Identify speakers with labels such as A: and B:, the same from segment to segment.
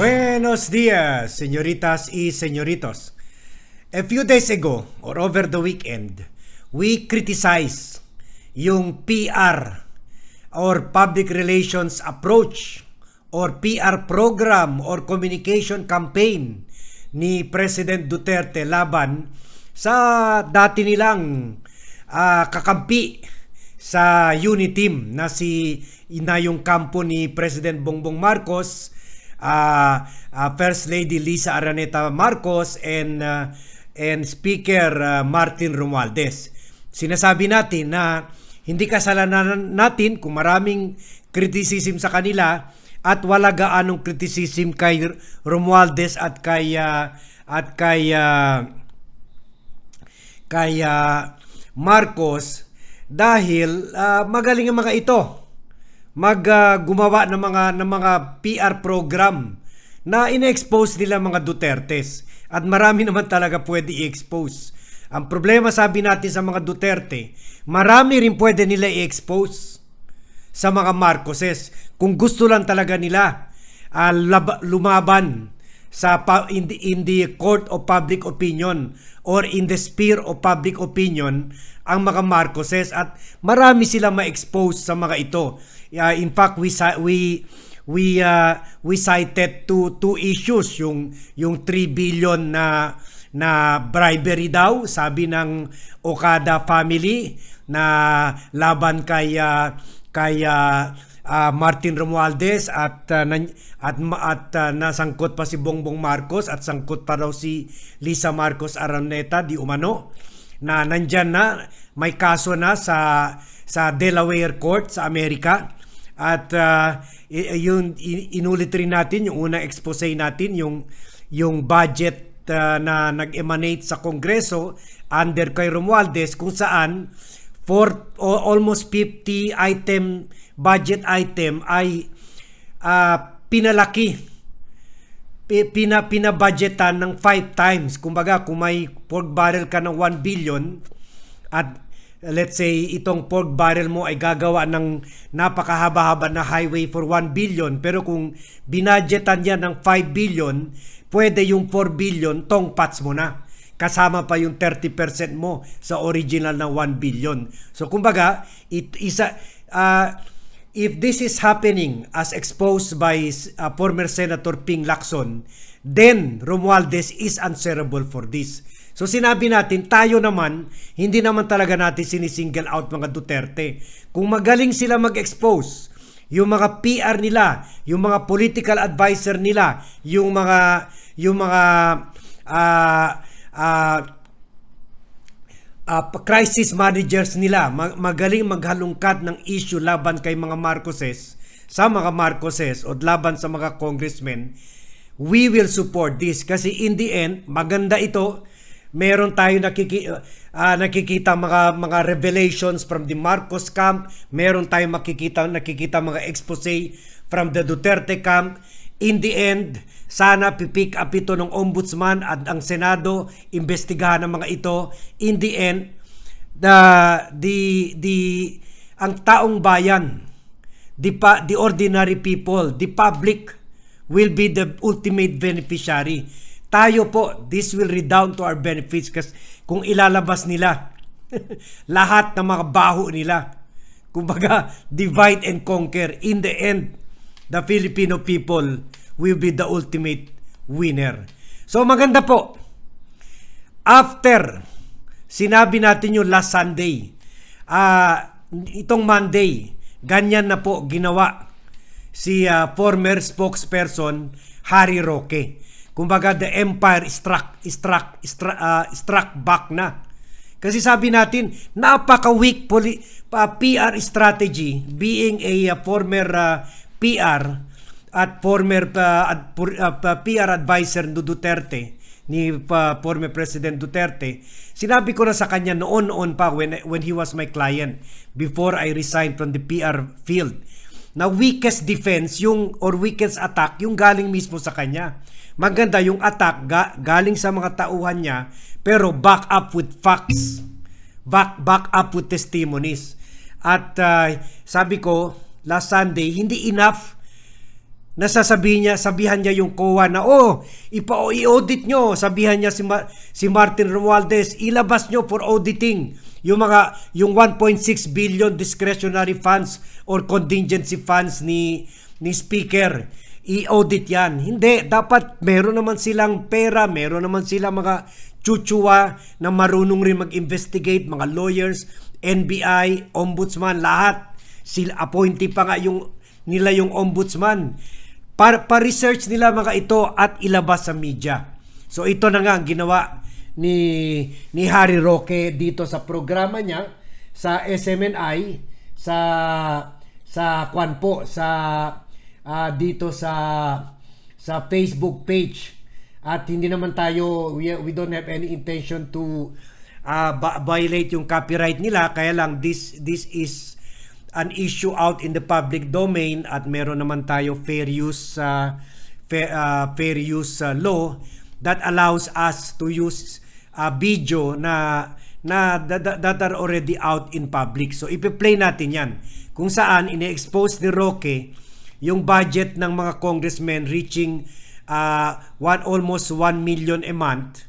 A: Buenos días, señoritas y señoritos. A few days ago, or over the weekend, we criticize yung PR or public relations approach or PR program or communication campaign ni President Duterte laban sa dati nilang ah, kakampi sa Uniteam na si na yung kampo ni President Bongbong Marcos, ah, ah, First Lady Lisa Araneta Marcos and ah, and Speaker ah, Martin Romualdez. Sinasabi natin na hindi kasalanan natin kung maraming criticism sa kanila at wala gaanong criticism kay Romualdez at kay ah, at kay ah, kay ah, Marcos dahil ah, magaling ang mga ito mag ah, gumawa ng mga ng mga PR program na ina-expose nila mga Dutertes at marami naman talaga pwede i-expose. Ang problema sabi natin sa mga Duterte, marami rin pwede nila i-expose sa mga Marcoses kung gusto lang talaga nila ah, lab- lumaban sa in, the, in the court of public opinion or in the sphere of public opinion ang mga Marcoses at marami sila ma-expose sa mga ito. Uh, in fact, we we we uh, we cited two two issues yung yung 3 billion na na bribery daw sabi ng Okada family na laban kay uh, kay uh, uh, Martin Romualdez at uh, nan- at at uh, nasangkot pa si Bongbong Marcos at sangkot pa daw si Lisa Marcos Araneta di umano na nandyan na may kaso na sa sa Delaware Court sa Amerika. At uh, i- yun i- inulit rin natin yung unang expose natin yung yung budget uh, na nag-emanate sa Kongreso under kay Romualdez kung saan for almost 50 item budget item ay ah, pinalaki pi- pina pinabudgetan ng 5 times. Kumbaga kung may pork barrel ka ng 1 billion at let's say itong pork barrel mo ay gagawa ng napakahaba-haba na highway for 1 billion pero kung binadgetan niya ng 5 billion pwede yung 4 billion tong pats mo na kasama pa yung 30% mo sa original na 1 billion. So kumbaga, it isa uh, if this is happening as exposed by uh, former Senator Ping Lacson, then Romualdez is answerable for this. So sinabi natin, tayo naman, hindi naman talaga natin sinisingle out mga Duterte. Kung magaling sila mag-expose, yung mga PR nila, yung mga political advisor nila, yung mga yung mga ah ah, ah, crisis managers nila mag- magaling maghalungkat ng issue laban kay mga Marcoses sa mga Marcoses o laban sa mga congressmen. We will support this kasi in the end maganda ito. Meron tayo nakiki, ah, nakikita mga mga revelations from the Marcos camp. Meron tayo makikita nakikita mga expose from the Duterte camp. In the end sana pipick up ito ng ombudsman at ang Senado investigahan ang mga ito. In the end the the the ang taong bayan the the ordinary people the public will be the ultimate beneficiary. Tayo po this will redound to our benefits kasi kung ilalabas nila lahat ng mga baho nila kumbaga divide and conquer. In the end the Filipino people will be the ultimate winner so maganda po after sinabi natin yung last Sunday, ah itong Monday, ganyan na po ginawa si ah, former spokesperson Harry Roque. Kumbaga the empire struck struck struck, ah, struck back na. Kasi sabi natin, napaka-weak poli- pa- PR strategy being a ah, former ah, PR at former ah, ad- ah, pa- PR advisor ni Duterte ni pa, former President Duterte. Sinabi ko na sa kanya noon-noon pa when when he was my client before I resigned from the PR field. Na weakest defense yung or weakest attack yung galing mismo sa kanya. Maganda yung attack ga, galing sa mga tauhan niya pero back up with facts. Back back up with testimonies. At ah, sabi ko last Sunday hindi enough nasasabihin niya, sabihan niya yung COA na, oh, ipa i-audit nyo. Sabihan niya si, Ma- si Martin Romualdez, ilabas nyo for auditing yung mga, yung 1.6 billion discretionary funds or contingency funds ni, ni Speaker. I-audit yan. Hindi, dapat meron naman silang pera, meron naman silang mga chuchua na marunong rin mag-investigate, mga lawyers, NBI, ombudsman, lahat. Sila appointee pa nga yung nila yung ombudsman. Pa, pa-research nila mga ito at ilabas sa media. So ito na nga ang ginawa ni ni Harry Roque dito sa programa niya sa SMNI sa sa kwan po sa ah, dito sa sa Facebook page at hindi naman tayo we, we don't have any intention to ba- violate yung copyright nila kaya lang this this is an issue out in the public domain at meron naman tayo fair use uh, fair, uh, fair use uh, law that allows us to use a video na na that, that are already out in public. So ipe-play natin 'yan. Kung saan ine-expose ni Roque yung budget ng mga congressmen reaching uh, one almost 1 million a month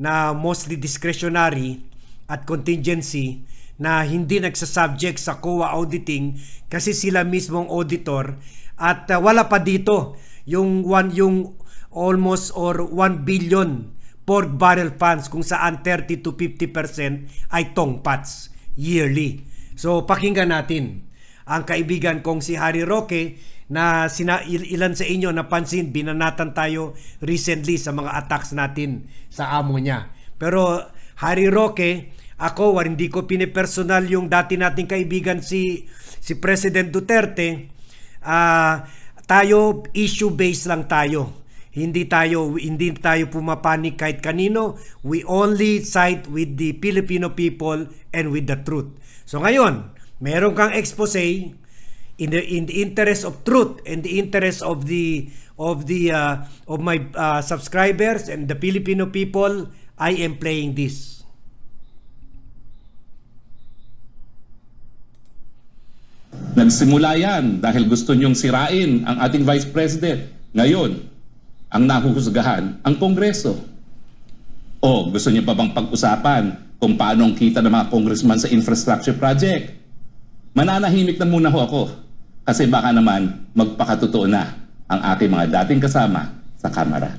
A: na mostly discretionary at contingency na hindi nagsasubject sa COA auditing kasi sila mismong auditor at uh, wala pa dito yung one yung almost or 1 billion pork barrel funds kung saan 30 to 50% ay tongpats yearly. So pakinggan natin ang kaibigan kong si Harry Roque na sina, il- ilan sa inyo napansin binanatan tayo recently sa mga attacks natin sa amo niya. Pero Harry Roque, ako hindi ko pinipersonal yung dati nating kaibigan si si President Duterte. Ah, tayo issue based lang tayo. Hindi tayo hindi tayo pumapanik kahit kanino. We only side with the Filipino people and with the truth. So ngayon, meron kang expose in the in the interest of truth and the interest of the of the uh, of my uh, subscribers and the Filipino people, I am playing this.
B: Nagsimula yan dahil gusto niyong sirain ang ating Vice President. Ngayon, ang nahuhusgahan, ang Kongreso. O gusto niyo pa bang pag-usapan kung paano ang kita ng mga congressman sa infrastructure project? Mananahimik na muna ho ako kasi baka naman magpakatotoo na ang aking mga dating kasama sa Kamara.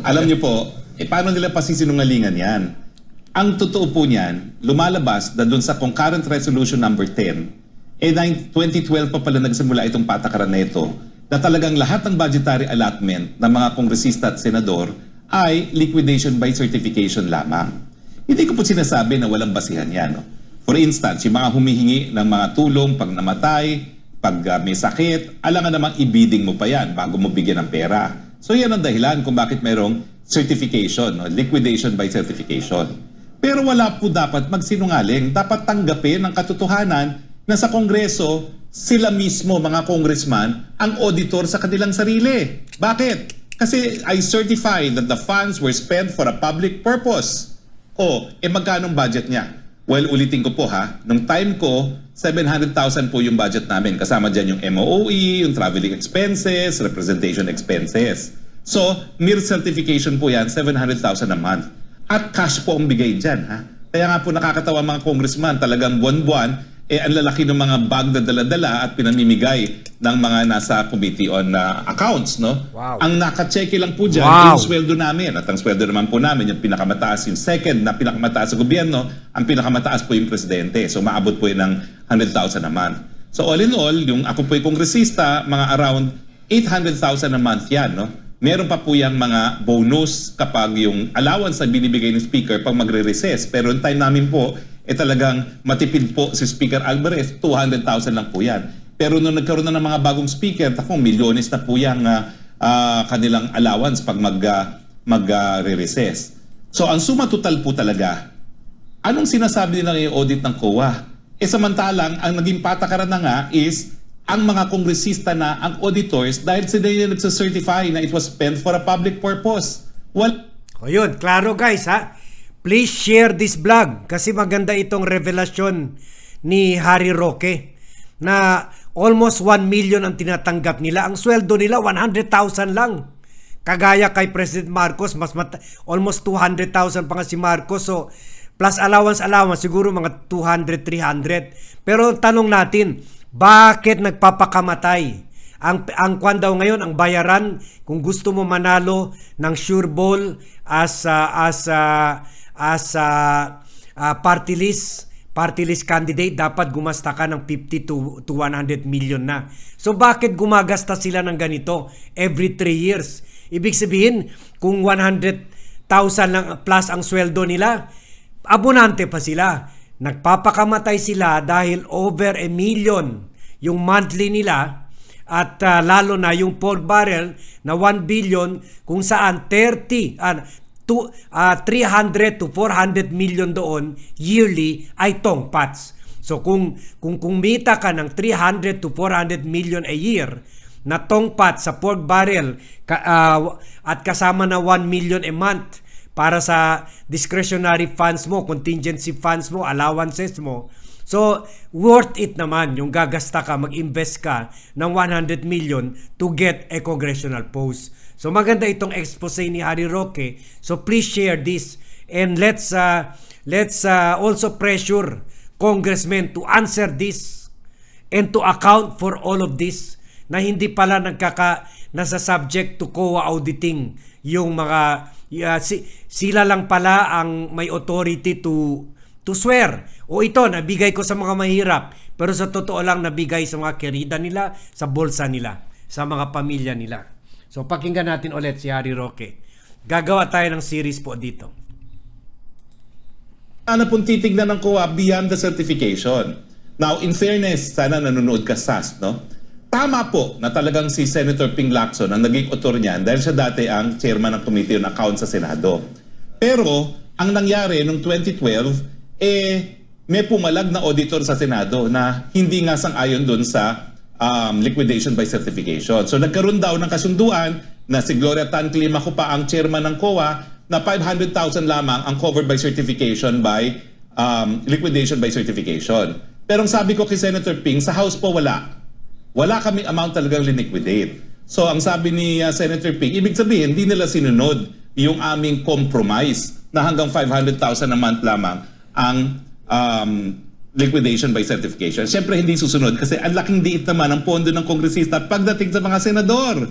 B: Alam niyo po, eh paano nila pasisinungalingan yan? Ang totoo po niyan, lumalabas na dun sa concurrent resolution number 10, eh 9 2012 pa pala nagsimula itong patakaran na ito na talagang lahat ng budgetary allotment ng mga kongresista at senador ay liquidation by certification lamang. Hindi ko po sinasabi na walang basihan yan. No? For instance, yung mga humihingi ng mga tulong pag namatay, pag uh, may sakit, alangan namang ibiding mo pa yan bago mo bigyan ng pera. So yan ang dahilan kung bakit mayroong certification, no? liquidation by certification. Pero wala po dapat magsinungaling. Dapat tanggapin ang katotohanan na sa Kongreso, sila mismo, mga congressman, ang auditor sa kanilang sarili. Bakit? Kasi I certify that the funds were spent for a public purpose. O, eh magkano ang budget niya? Well, ulitin ko po ha, nung time ko, 700,000 po yung budget namin. Kasama dyan yung MOOE, yung traveling expenses, representation expenses. So, mere certification po yan, 700,000 a month. At cash po ang bigay dyan. Ha? Kaya nga po nakakatawa mga congressman, talagang buwan-buwan, eh ang lalaki ng mga bag na dala-dala at pinamimigay ng mga nasa Committee on uh, Accounts. No?
A: Wow.
B: Ang nakacheque lang po dyan,
A: Wow.
B: yung sweldo namin. At ang sweldo naman po namin, yung pinakamataas, yung second na pinakamataas sa gobyerno, ang pinakamataas po yung presidente. So maabot po yun ng 100,000 a month. So all in all, yung ako po yung kongresista, mga around 800,000 a month yan. No? Meron pa po yung mga bonus kapag yung allowance na binibigay ng speaker pag magre-recess. Pero yung time namin po, eh talagang matipid po si Speaker Alvarez, 200,000 lang po yan. Pero nung nagkaroon na ng mga bagong speaker, takong milyones na po yung ah, ah, kanilang allowance pag mag, ah, mag-re-recess. So ang suma total po talaga, anong sinasabi nila ngayong audit ng COA? Eh samantalang, ang naging patakaran na nga is ang mga kongresista na ang auditors dahil sila yung nagsacertify na it was spent for a public purpose. Well,
A: O yun, klaro guys ha. Please share this vlog kasi maganda itong revelasyon ni Harry Roque na almost 1 million ang tinatanggap nila. Ang sweldo nila 100,000 lang. Kagaya kay President Marcos, mas mat- almost 200,000 pa nga si Marcos. So, plus allowance allowance siguro mga 200 300 pero tanong natin bakit nagpapakamatay ang ang kwan daw ngayon ang bayaran kung gusto mo manalo ng sure ball as a- as a- as a, ah, party list party list candidate dapat gumasta ka ng 50 to, to 100 million na. So bakit gumagasta sila ng ganito every 3 years? Ibig sabihin, kung 100,000 lang plus ang sweldo nila, abonante pa sila. Nagpapakamatay sila dahil over a million yung monthly nila at ah, lalo na yung pork barrel na 1 billion kung saan 30 ah, to, ah, 300 to 400 million doon yearly ay tongpats. So kung kung kumita ka ng 300 to 400 million a year na tongpat sa pork barrel ka, ah, at kasama na 1 million a month para sa discretionary funds mo, contingency funds mo, allowances mo. So, worth it naman yung gagasta ka, mag-invest ka ng 100 million to get a congressional post. So, maganda itong expose ni Harry Roque. So, please share this and let's uh, let's uh, also pressure congressmen to answer this and to account for all of this na hindi pala nagkaka nasa subject to COA auditing yung mga yeah, si, sila lang pala ang may authority to to swear o ito nabigay ko sa mga mahirap pero sa totoo lang nabigay sa mga kerida nila sa bulsa nila sa mga pamilya nila so pakinggan natin ulit si Harry Roque gagawa tayo ng series po dito
B: Ano pong titignan ng COA beyond the certification? Now, in fairness, sana nanonood ka SAS, no? Tama po na talagang si Senator Ping Lacson ang naging author niyan dahil siya dati ang chairman ng Committee on Accounts sa Senado. Pero, ang nangyari noong 2012, eh, may pumalag na auditor sa Senado na hindi nga sang-ayon doon sa um, liquidation by certification. So nagkaroon daw ng kasunduan na si Gloria Tan Climaco pa ang chairman ng COA na 500,000 lamang ang covered by certification by um, liquidation by certification. Pero ang sabi ko kay Senator Ping, sa House po wala. Wala kaming amount talagang liniquidate. So ang sabi ni uh, Senator Ping, ibig sabihin hindi nila sinunod yung aming compromise na hanggang 500,000 a month lamang ang um, liquidation by certification. Siyempre hindi susunod kasi ang laking diit naman ang pondo ng kongresista pagdating sa mga senador.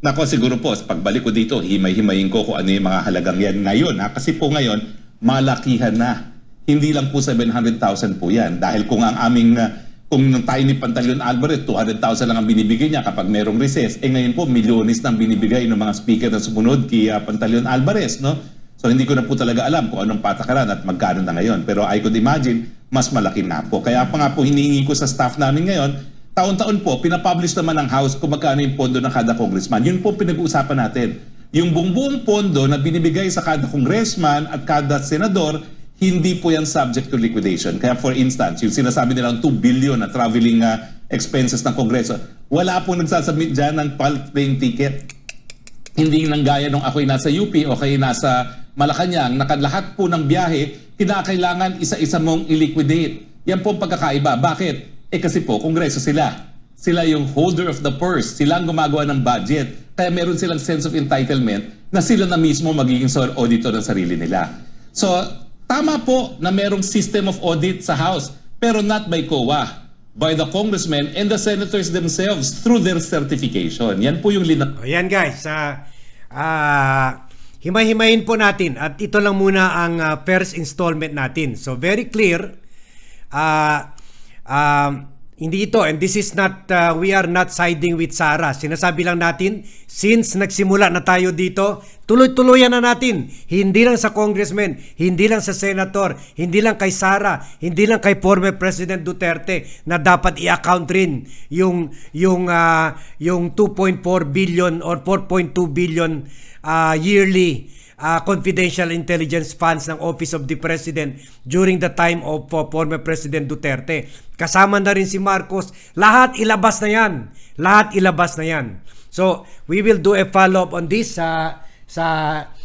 B: Nako siguro po, pagbalik ko dito, himay-himayin ko kung ano yung mga halagang yan ngayon. Ha? Kasi po ngayon, malakihan na. Hindi lang po 700,000 po yan. Dahil kung ang aming, uh, kung tayo ni Pantaleon Alvarez, 200,000 lang ang binibigay niya kapag merong recess. Eh ngayon po, milyones na binibigay ng mga speaker na sumunod kay uh, Pantaleon Alvarez. No? So hindi ko na po talaga alam kung anong patakaran at magkano na ngayon. Pero I could imagine, mas malaki na po. Kaya pa nga po hinihingi ko sa staff namin ngayon, taon-taon po, pinapublish naman ng House kung magkano yung pondo ng kada congressman. Yun po pinag-uusapan natin. Yung buong-buong pondo na binibigay sa kada congressman at kada senador, hindi po yan subject to liquidation. Kaya for instance, yung sinasabi nilang 2 billion na traveling uh, expenses ng Kongreso, wala po nagsasubmit dyan ng train ticket hindi nang gaya nung ako'y nasa UP o kayo nasa Malacanang, nakalahat po ng biyahe, kinakailangan isa-isa mong i-liquidate. Yan po ang pagkakaiba. Bakit? Eh kasi po, kongreso sila. Sila yung holder of the purse. Sila ang gumagawa ng budget. Kaya meron silang sense of entitlement na sila na mismo magiging auditor ng sarili nila. So, tama po na merong system of audit sa House, pero not by COA by the congressmen and the senators themselves through their certification. Yan po yung lina-
A: O yan guys, ah ah, himay-himayin po natin at ito lang muna ang ah, first installment natin. So very clear, ah um, hindi ito and this is not, ah, we are not siding with Sara. Sinasabi lang natin, since nagsimula na tayo dito, tuloy-tuloyan na natin. Hindi lang sa congressman, hindi lang sa senator, hindi lang kay Sara, hindi lang kay former President Duterte na dapat i-account rin yung yung ah, yung 2.4 billion or 4.2 billion ah, yearly ah, confidential intelligence funds ng Office of the President during the time of uh, former President Duterte. Kasama na rin si Marcos. Lahat ilabas na yan. Lahat ilabas na yan. So, we will do a follow-up on this sa sa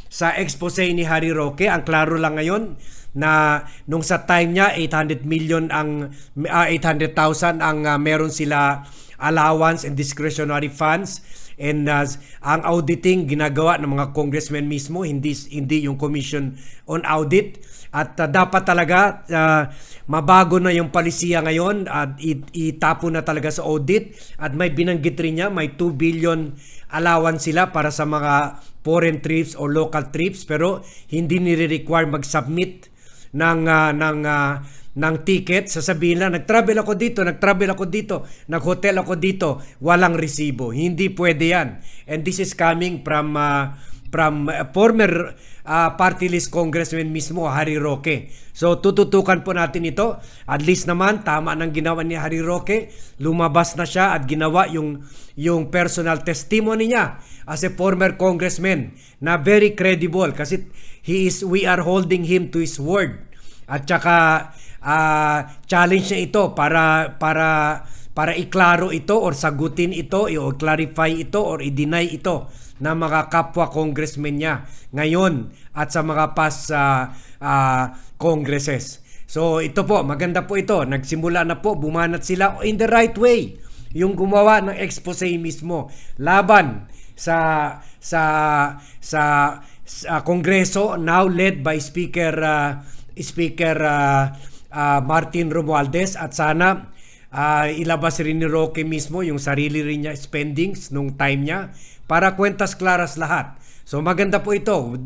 A: sa expose ni Harry Roque. Ang klaro lang ngayon, na nung sa time niya 800 million ang ah, 800,000 ang ah, meron sila allowance and discretionary funds and uh, ang auditing ginagawa ng mga congressmen mismo hindi hindi yung commission on audit. At uh, dapat talaga uh, mabago na yung palisiya ngayon at it, itapo na talaga sa audit. At may binanggit rin niya may 2 billion allowance sila para sa mga foreign trips or local trips. Pero hindi nire-require mag-submit ng ah, ng ah, ng ticket. Sasabihin lang nag-travel ako dito nag-travel ako dito nag-hotel ako dito walang resibo. Hindi pwede yan. And this is coming from ah, from ah, former ah, party list congressman mismo Harry Roque. So tututukan po natin ito. At least naman tama ng ginawa ni Harry Roque. Lumabas na siya at ginawa yung yung personal testimony niya as a former congressman na very credible kasi he is we are holding him to his word at saka ah, challenge niya ito para para para iklaro ito or sagutin ito o clarify ito or i-deny ito na mga kapwa congressmen niya ngayon at sa mga past ah, ah, congresses. So ito po, maganda po ito. Nagsimula na po, bumanat sila in the right way. Yung gumawa ng expose mismo laban sa sa sa, sa Kongreso now led by Speaker ah, Speaker ah, ah, Martin Romualdez at sana ah, ilabas rin ni Roque mismo yung sarili rin niya spendings nung time niya para kwentas klaras lahat. So maganda po ito.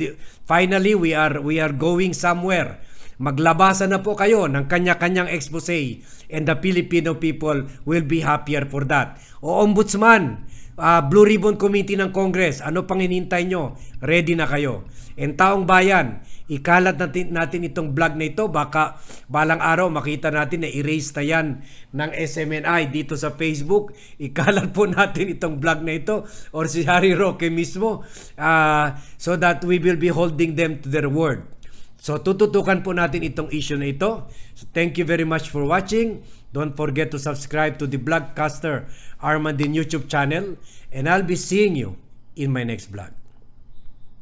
A: Finally, we are we are going somewhere. Maglabasan na po kayo ng kanya-kanyang expose and the Filipino people will be happier for that. O Ombudsman, ah, Blue Ribbon Committee ng Congress, ano pang hinintay nyo? Ready na kayo. And taong bayan, ikalat natin, natin itong vlog na ito. Baka balang araw makita natin na erase na yan ng SMNI dito sa Facebook. Ikalat po natin itong vlog na ito or si Harry Roque mismo ah, so that we will be holding them to their word. So tututukan po natin itong issue na ito. So thank you very much for watching. Don't forget to subscribe to the Vlogcaster Armandin YouTube channel and I'll be seeing you in my next vlog.